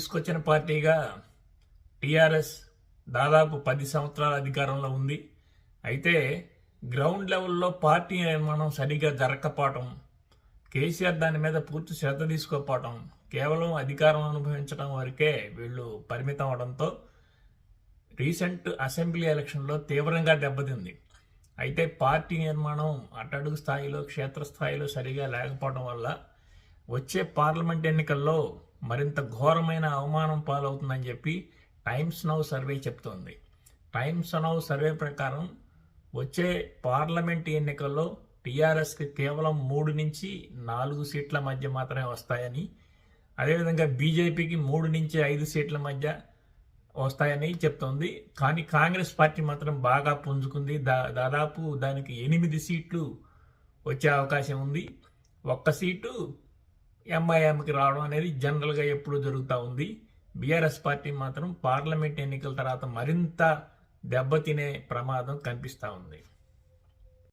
తీసుకొచ్చిన పార్టీగా టీఆర్ఎస్ దాదాపు పది సంవత్సరాల అధికారంలో ఉంది. అయితే గ్రౌండ్ లెవెల్లో పార్టీ నిర్మాణం సరిగా జరగకపోవటం కేసీఆర్ దాని మీద పూర్తి శ్రద్ధ తీసుకోకపోవటం కేవలం అధికారం అనుభవించడం వరకే వీళ్ళు పరిమితం అవడంతో రీసెంట్ అసెంబ్లీ ఎలక్షన్లో తీవ్రంగా దెబ్బతింది. అయితే పార్టీ నిర్మాణం అట్టడుగు స్థాయిలో క్షేత్రస్థాయిలో సరిగా లేకపోవడం వల్ల వచ్చే పార్లమెంట్ ఎన్నికల్లో మరింత ఘోరమైన అవమానం పాలవుతుందని చెప్పి టైమ్స్ నౌ సర్వే చెప్తోంది. టైమ్స్ నౌ సర్వే ప్రకారం వచ్చే పార్లమెంట్ ఎన్నికల్లో టీఆర్ఎస్కి కేవలం మూడు నుంచి నాలుగు సీట్ల మధ్య మాత్రమే వస్తాయని అదేవిధంగా బీజేపీకి మూడు నుంచి ఐదు సీట్ల మధ్య వస్తాయని చెప్తోంది. కానీ కాంగ్రెస్ పార్టీ మాత్రం బాగా పుంజుకుంది. దా దాదాపు దానికి ఎనిమిది సీట్లు వచ్చే అవకాశం ఉంది. ఒక్క సీటు ఎంఐఎంకి రావడం అనేది జనరల్గా ఎప్పుడు జరుగుతూ ఉంది. బీఆర్ఎస్ పార్టీ మాత్రం పార్లమెంట్ ఎన్నికల తర్వాత మరింత దెబ్బతినే ప్రమాదం కనిపిస్తూ ఉంది.